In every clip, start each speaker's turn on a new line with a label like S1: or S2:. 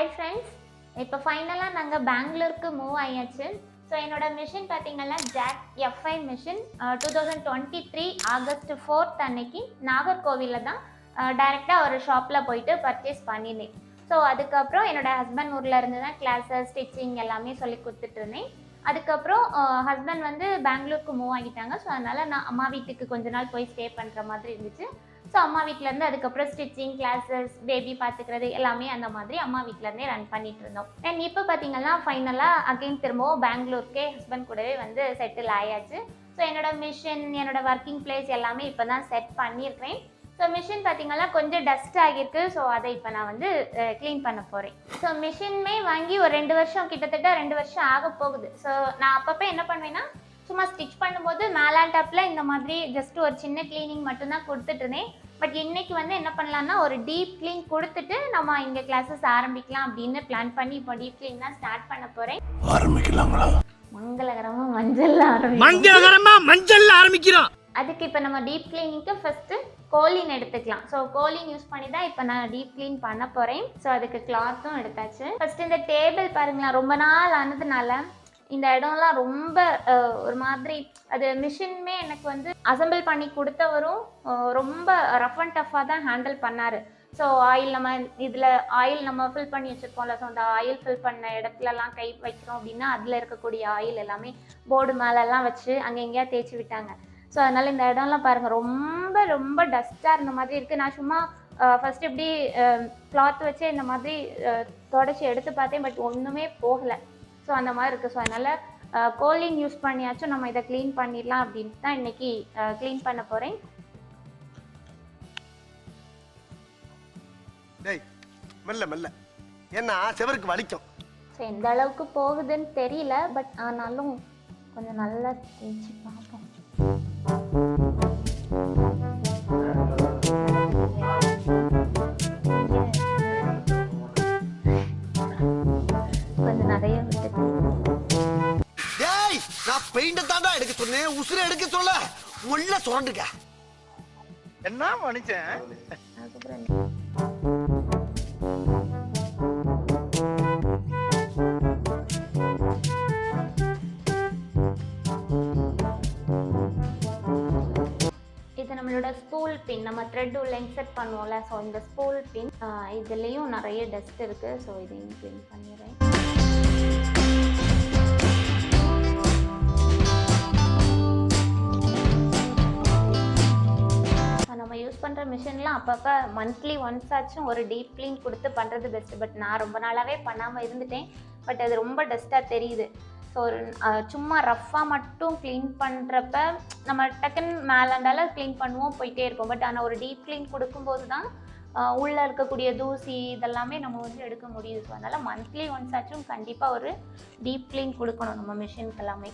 S1: Hi friends இப்போ ஃபைனலாக நாங்கள் பெங்களூருக்கு மூவ் ஆயாச்சு. ஸோ என்னோட மிஷின் பார்த்தீங்கன்னா Jack FI machine two thousand twenty three August fourth அன்னைக்கு நாகர்கோவிலில் தான் டைரெக்டாக ஒரு ஷாப்பில் போயிட்டு பர்ச்சேஸ் பண்ணியிருந்தேன் ஸோ அதுக்கப்புறம் என்னோட ஹஸ்பண்ட் ஊரில் இருந்து தான் கிளாஸஸ் ஸ்டிச்சிங் எல்லாமே சொல்லி கொடுத்துட்டு இருந்தேன். அதுக்கப்புறம் ஹஸ்பண்ட் வந்து பெங்களூருக்கு மூவ் ஆகிட்டாங்க. ஸோ அதனால் நான் அம்மா வீட்டுக்கு கொஞ்ச நாள் போய் ஸ்டே பண்ணுற மாதிரி இருந்துச்சு. ஸோ அம்மா வீட்டிலேருந்து அதுக்கப்புறம் ஸ்டிச்சிங் கிளாஸஸ் பேபி பார்த்துக்கிறது எல்லாமே அந்த மாதிரி அம்மா வீட்டிலேருந்தே ரன் பண்ணிட்டு இருந்தோம். அண்ட் இப்போ பார்த்தீங்கன்னா ஃபைனலாக அகைன் திரும்பவும் பெங்களூருக்கே ஹஸ்பண்ட் கூடவே வந்து செட்டில் ஆயாச்சு. ஸோ என்னோட மிஷின் என்னோட ஒர்க்கிங் பிளேஸ் எல்லாமே இப்போ தான் செட் பண்ணியிருக்கிறேன் ஸோ மிஷின் பார்த்தீங்கன்னா கொஞ்சம் டஸ்ட் ஆகியிருக்கு. ஸோ அதை இப்போ நான் வந்து க்ளீன் பண்ண போகிறேன் ஸோ மிஷினுமே வாங்கி ஒரு ரெண்டு வருஷம் கிட்டத்தட்ட ரெண்டு வருஷம் ஆக போகுது. ஸோ நான் அப்பப்போ என்ன பண்ணுவேன்னா சும்மா ஸ்டிச் பண்ணும்போது மேலாண்டாப்பில் இந்த மாதிரி ஜஸ்ட் ஒரு சின்ன க்ளீனிங் மட்டும்தான் கொடுத்துட்டு இருந்தேன். பட் இன்னைக்கு வந்து என்ன பண்ணலாம்னா ஒரு டீப் க்ளீன் கொடுத்துட்டு நம்ம இங்கே கிளாஸஸ் ஆரம்பிக்கலாம் அப்படின்னு பிளான் பண்ணி இப்போ டீப் க்ளீன் தான் ஸ்டார்ட் பண்ண போகிறேன்
S2: ஆரம்பிக்கலாங்களா?
S1: மங்களகரமாக மஞ்சள் ஆரம்பிக்கும்
S3: மங்களகரமா மஞ்சள்ல ஆரம்பிக்கிறோம்.
S1: அதுக்கு இப்போ நம்ம டீப் கிளீனிங்க்கு ஃபஸ்ட்டு கோலின் எடுத்துக்கலாம். ஸோ கோலின் யூஸ் பண்ணி தான் இப்போ நான் டீப் க்ளீன் பண்ண போகிறேன் ஸோ அதுக்கு கிளாத்தும் எடுத்தாச்சு. ஃபஸ்ட்டு இந்த டேபிள் பாருங்களேன் ரொம்ப நாள் ஆனதுனால இந்த இடம்லாம் ரொம்ப ஒரு மாதிரி அது மிஷினுமே எனக்கு வந்து அசம்பிள் பண்ணி கொடுத்தவரும் ரொம்ப ரஃப் அண்ட் டஃப்பாக தான் ஹேண்டில் பண்ணார். ஸோ ஆயில் நம்ம இதில் ஆயில் நம்ம ஃபில் பண்ணி வச்சுருப்போம்ல. ஸோ அந்த ஆயில் ஃபில் பண்ண இடத்துலலாம் கை வைக்கிறோம் அப்படின்னா அதில் இருக்கக்கூடிய ஆயில் எல்லாமே போர்டு மேலெல்லாம் வச்சு அங்கே எங்கேயா தேய்ச்சி விட்டாங்க. ஸோ அதனால் இந்த இடம்லாம் பாருங்கள் ரொம்ப ரொம்ப டஸ்ட்டாக இருந்த மாதிரி இருக்குது நான் சும்மா ஃபஸ்ட்டு இப்படி கிளாத் வச்சு இந்த மாதிரி தொடச்சி எடுத்து பார்த்தேன். பட் ஒன்றுமே போகலை. ஸோ அந்த மாதிரி இருக்குது ஸோ அதனால் கோலின் யூஸ் பண்ணியாச்சும் நம்ம இதை க்ளீன் பண்ணிடலாம் அப்படின்ட்டு தான் இன்றைக்கி க்ளீன் பண்ண போகிறேன்
S2: டேய் மெல்ல மெல்ல. ஏன்னா செவருக்கு வலிக்கும்.
S1: ஸோ எந்த அளவுக்கு போகுதுன்னு தெரியல பட் ஆனாலும் கொஞ்சம் நல்லா தேய்ச்சி பார்ப்போம்.
S2: உசுரை எடுக்க சொல்ல. உள்ள சுரண்டுக்க.
S3: என்ன மனுஷன்?
S1: இது நம்மளோட ஸ்பூல் பின் நம்ம த்ரெட் உள்ள இன்செர்ட் பண்ணுவோம்ல ஸோ இந்த ஸ்பூல் பின் இதுலேயும் நிறைய டஸ்ட் இருக்குது ஸோ இதையும் க்ளீன் பண்ணிடுறேன். நம்ம யூஸ் பண்ணுற மிஷின்லாம் அப்பப்போ மந்த்லி ஒன்ஸ் ஆச்சும் ஒரு டீப் க்ளீன் கொடுத்து பண்ணுறது பெஸ்ட்டு பட் நான் ரொம்ப நாளாகவே பண்ணாமல் இருந்துட்டேன். பட் அது ரொம்ப டஸ்ட்டாக தெரியுது. ஸோ ஒரு சும்மா ரஃப்பாக மட்டும் க்ளீன் பண்ணுறப்ப நம்ம டக்குன்னு மேலாண்டால க்ளீன் பண்ணுவோம் போயிட்டே இருப்போம். பட் ஆனால் ஒரு டீப் க்ளீன் கொடுக்கும்போது தான் உள்ளே இருக்கக்கூடிய தூசி இதெல்லாமே நம்ம வந்து எடுக்க முடியுது. ஸோ அதனால் மந்த்லி ஒன்ஸ் ஆச்சும் கண்டிப்பாக ஒரு டீப் க்ளீன் கொடுக்கணும் நம்ம மிஷினுக்கு எல்லாமே.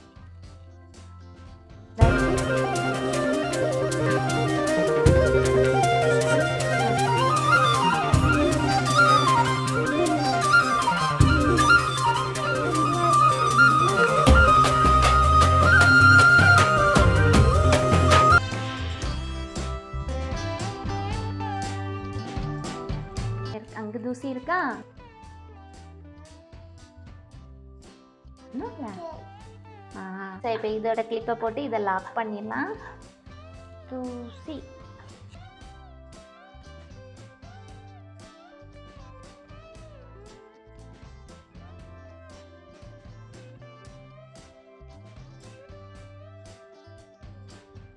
S1: இல்ல? ஆ. சரி இப்போ இதோட கிளிப்பை போட்டு இதை லாக் பண்ணிடலாம். தூசி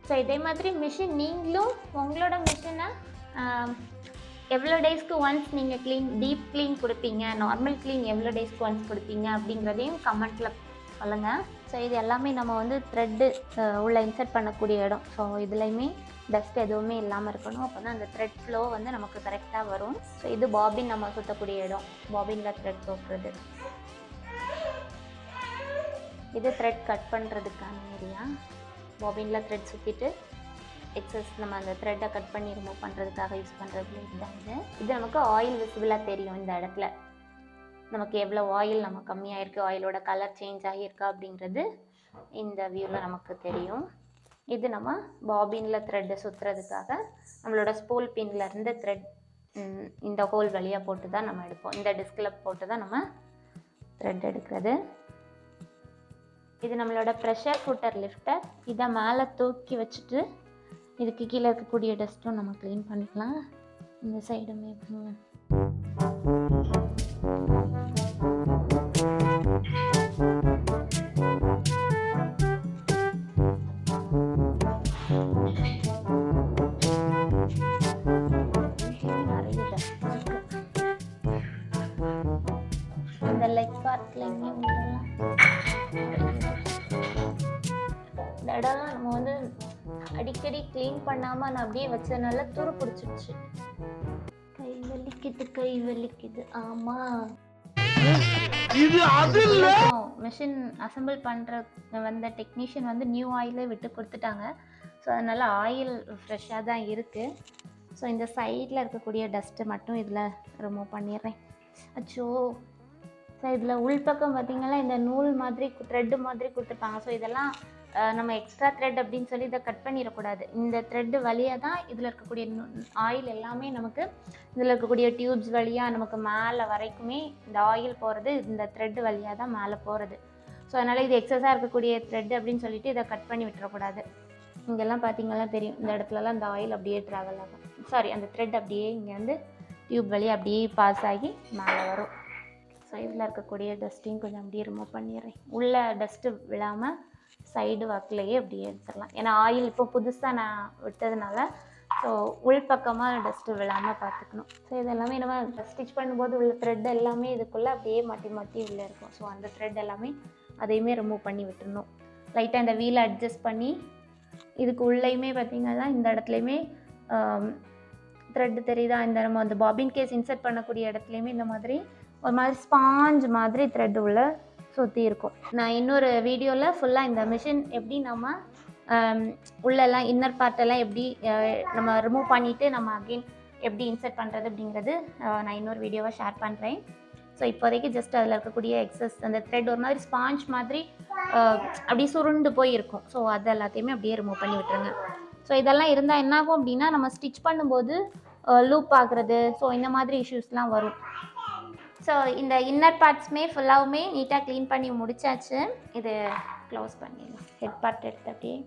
S1: ஸோ இதே மாதிரி மிஷின் நீங்களும் உங்களோட மிஷினை எவ்வளோ டேஸ்க்கு ஒன்ஸ் நீங்கள் க்ளீன் டீப் க்ளீன் கொடுப்பீங்க நார்மல் க்ளீன் எவ்வளோ டேஸ்க்கு ஒன்ஸ் கொடுப்பீங்க அப்படிங்கிறதையும் கமெண்ட்டில் சொல்லுங்க. ஸோ இது எல்லாமே நம்ம வந்து த்ரெட்டு உள்ள இன்சர்ட் பண்ணக்கூடிய இடம். ஸோ இதுலையுமே டஸ்ட் எதுவுமே இல்லாமல் இருக்கணும். அப்போ தான் அந்த த்ரெட் ஃப்ளோ வந்து நமக்கு கரெக்டாக வரும். ஸோ இது பாபின் நம்ம சுற்றக்கூடிய இடம். பாபினில் த்ரெட் போக்குறது. இது த்ரெட் கட் பண்ணுறதுக்கான ஏரியா பாபினில் த்ரெட் சுற்றிட்டு எக்ஸஸ் நம்ம அந்த த்ரெட்டை கட் பண்ணி ரிமூவ் பண்ணுறதுக்காக யூஸ் பண்ணுறது இதுதான் இது. இது நமக்கு ஆயில் விசிபிளாக தெரியும் இந்த இடத்துல. நமக்கு எவ்வளோ ஆயில் நம்ம கம்மியாக இருக்குது ஆயிலோட கலர் சேஞ்ச் ஆகியிருக்கா அப்படிங்கிறது இந்த வியூவில் நமக்கு தெரியும். இது நம்ம பாபினில் த்ரெட்டை சுற்றுறதுக்காக நம்மளோட ஸ்பூல் பின்ல இருந்து த்ரெட் இந்த ஹோல் வழியாக போட்டு தான் நம்ம எடுப்போம். இந்த டிஸ்கில் போட்டு தான் நம்ம த்ரெட் எடுக்கிறது. இது நம்மளோட ப்ரெஷர் ஃபுட்டர் லிஃப்டர் இதை மேலே தூக்கி வச்சுட்டு இதுக்கு கீழே இருக்கக்கூடிய டஸ்ட்டும் நம்ம க்ளீன் பண்ணிக்கலாம். இந்த சைடுமே பார்ட்லையுமே உள்ளலாம் இந்த இடம்லாம் நம்ம வந்து அடிக்கடி க்ளீன் பண்ணாமல் நான் அப்படியே வச்சதுனால துரு பிடிச்சிருச்சு. கை வலிக்குது கை வலிக்குது. ஆமாம்
S3: இது அது இல்ல.
S1: மிஷின் அசெம்பிள் பண்ணுற வந்த டெக்னீஷியன் வந்து நியூ ஆயிலே விட்டு கொடுத்துட்டாங்க. ஸோ அதனால் ஆயில் ஃப்ரெஷ்ஷாக தான் இருக்குது ஸோ இந்த சைடில் இருக்கக்கூடிய டஸ்ட்டு மட்டும் இதில் ரிமூவ் பண்ணிடுறேன். அச்சோ. ஸோ இதில் உள்பக்கம் பார்த்தீங்கன்னா இந்த நூல் மாதிரி த்ரெட்டு மாதிரி கொடுத்துருப்பாங்க. ஸோ இதெல்லாம் நம்ம எக்ஸ்ட்ரா த்ரெட் அப்படின்னு சொல்லி இதை கட் பண்ணிடக்கூடாது. இந்த த்ரெட்டு வழியாக தான் இதில் இருக்கக்கூடிய ஆயில் எல்லாமே நமக்கு இதில் இருக்கக்கூடிய டியூப்ஸ் வழியாக நமக்கு மேலே வரைக்குமே இந்த ஆயில் போகிறது இந்த த்ரெட் வழியாக தான் மேலே போகிறது ஸோ அதனால் இது எக்ஸஸாக இருக்கக்கூடிய த்ரெட் அப்படின்னு சொல்லிட்டு இதை கட் பண்ணி விட்டுறக்கூடாது. இங்கெல்லாம் பார்த்தீங்கன்னா தெரியும். இந்த இடத்துலலாம் இந்த ஆயில் அப்படியே ட்ராவல் ஆகும். சாரி அந்த த்ரெட் அப்படியே இங்கே வந்து டியூப் வழியாக அப்படியே பாஸ் ஆகி மேலே வரும். சைடில் இருக்கக்கூடிய டஸ்ட்டையும் கொஞ்சம் அப்படியே ரிமூவ் பண்ணிடுறேன். உள்ள டஸ்ட்டு விழாமல் சைடு வாக்கிலேயே அப்படியே எடுத்துடலாம். ஏன்னா ஆயில் இப்போ புதுசாக நான் விட்டதுனால ஸோ உள்பக்கமாக டஸ்ட்டு விழாமல் பார்த்துக்கணும். ஸோ இது எல்லாமே நம்ம ஸ்டிச் பண்ணும்போது உள்ள த்ரெட் எல்லாமே இதுக்குள்ளே அப்படியே மாட்டி மாட்டி உள்ளே இருக்கும். ஸோ அந்த த்ரெட் எல்லாமே அதையுமே ரிமூவ் பண்ணி விட்டுறணும் லைட்டாக இந்த வீலை அட்ஜஸ்ட் பண்ணி இதுக்கு உள்ளேயுமே பார்த்தீங்கன்னா இந்த இடத்துலையுமே த்ரெட்டு தெரியுதா? இந்த நம்ம அந்த பாபின் கேஸ் இன்சர்ட் பண்ணக்கூடிய இடத்துலையுமே இந்த மாதிரி ஒரு மாதிரி ஸ்பாஞ்ச் மாதிரி த்ரெட் உள்ள சுற்றி இருக்கும். நான் இன்னொரு வீடியோவில் ஃபுல்லாக இந்த மிஷின் எப்படி நம்ம உள்ளெல்லாம் இன்னர் பார்ட்டெல்லாம் எப்படி நம்ம ரிமூவ் பண்ணிவிட்டு நம்ம அகெயின் எப்படி இன்சர்ட் பண்ணுறது அப்படிங்கிறது நான் இன்னொரு வீடியோவை ஷேர் பண்ணுறேன் ஸோ இப்போதைக்கு ஜஸ்ட் அதில் இருக்கக்கூடிய எக்ஸஸ் அந்த த்ரெட் ஒரு மாதிரி ஸ்பாஞ்ச் மாதிரி அப்படியே சுருண்டு போய் இருக்கும் ஸோ அது எல்லாத்தையுமே அப்படியே ரிமூவ் பண்ணி விட்டுருங்க. ஸோ இதெல்லாம் இருந்தால் என்னாகும் அப்படின்னா நம்ம ஸ்டிச் பண்ணும்போது லூப் ஆகுறது. ஸோ இந்த மாதிரி இஷ்யூஸ்லாம் வரும். ஸோ இந்த இன்னர் பார்ட்ஸுமே ஃபுல்லாகவுமே நீட்டாக க்ளீன் பண்ணி முடிச்சாச்சு. இது க்ளோஸ் பண்ணிடலாம். ஹெட் பார்ட் எடுத்து அப்படியே.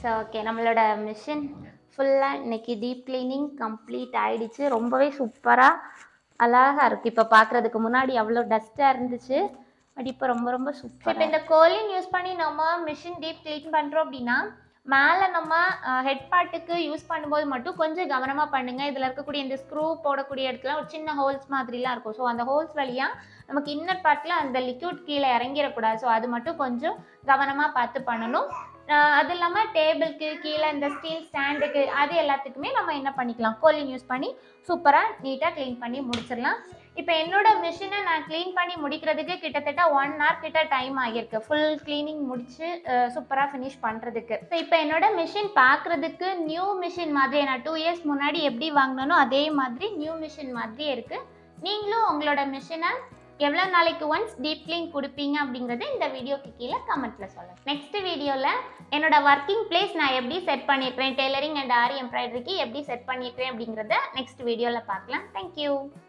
S1: ஸோ ஓகே நம்மளோட மிஷின் ஃபுல்லாக இன்னைக்கு டீப் க்ளீனிங் கம்ப்ளீட் ஆகிடுச்சு ரொம்பவே சூப்பராக அழகாக இருக்குது இப்போ பார்க்குறதுக்கு முன்னாடி அவ்வளோ டஸ்ட்டாக இருந்துச்சு. பட் இப்போ ரொம்ப ரொம்ப சூப்பர் இப்போ இந்த கோலின் யூஸ் பண்ணி நம்ம மிஷின் டீப் க்ளீன் பண்ணுறோம் அப்படின்னா மேலே நம்ம ஹெட் பார்ட்டுக்கு யூஸ் பண்ணும்போது மட்டும் கொஞ்சம் கவனமாக பண்ணுங்கள் இதில் இருக்கக்கூடிய இந்த ஸ்க்ரூ போடக்கூடிய இடத்துல ஒரு சின்ன ஹோல்ஸ் மாதிரிலாம் இருக்கும். ஸோ அந்த ஹோல்ஸ் வழியாக நமக்கு இன்னர் பார்ட்டில் அந்த லிக்யூட் கீழே இறங்கிடக்கூடாது. ஸோ அது மட்டும் கொஞ்சம் கவனமாக பார்த்து பண்ணணும். அது இல்லாமல் டேபிளுக்கு கீழே இந்த ஸ்டீல் ஸ்டாண்டுக்கு அது எல்லாத்துக்குமே நம்ம என்ன பண்ணிக்கலாம்? கோலின் யூஸ் பண்ணி சூப்பராக நீட்டாக க்ளீன் பண்ணி முடிச்சிடலாம். இப்போ என்னோட மிஷினை நான் க்ளீன் பண்ணி முடிக்கிறதுக்கு கிட்டத்தட்ட ஒன் ஹவர் கிட்ட டைம் ஆகியிருக்கு. ஃபுல் க்ளீனிங் முடித்து சூப்பராக ஃபினிஷ் பண்ணுறதுக்கு ஸோ இப்போ என்னோட மிஷின் பார்க்குறதுக்கு நியூ மிஷின் மாதிரி நான் டூ இயர்ஸ் முன்னாடி எப்படி வாங்கினனோ அதே மாதிரி நியூ மிஷின் மாதிரியே இருக்குது நீங்களும் உங்களோட மிஷினை எவ்வளோ நாளைக்கு ஒன்ஸ் டீப் கிளீன் கொடுப்பீங்க அப்படிங்கிறது இந்த வீடியோக்கு கீழே கமெண்ட்டில் சொல்லுங்கள் நெக்ஸ்ட் வீடியோவில் என்னோட ஒர்க்கிங் பிளேஸ் நான் எப்படி செட் பண்ணியிருக்கிறேன் டெய்லரிங் அண்ட் ஆரி எம்ப்ராய்டரிக்கு எப்படி செட் பண்ணியிருக்கிறேன் அப்படிங்கிறத நெக்ஸ்ட் வீடியோவில் பார்க்கலாம். தேங்க்யூ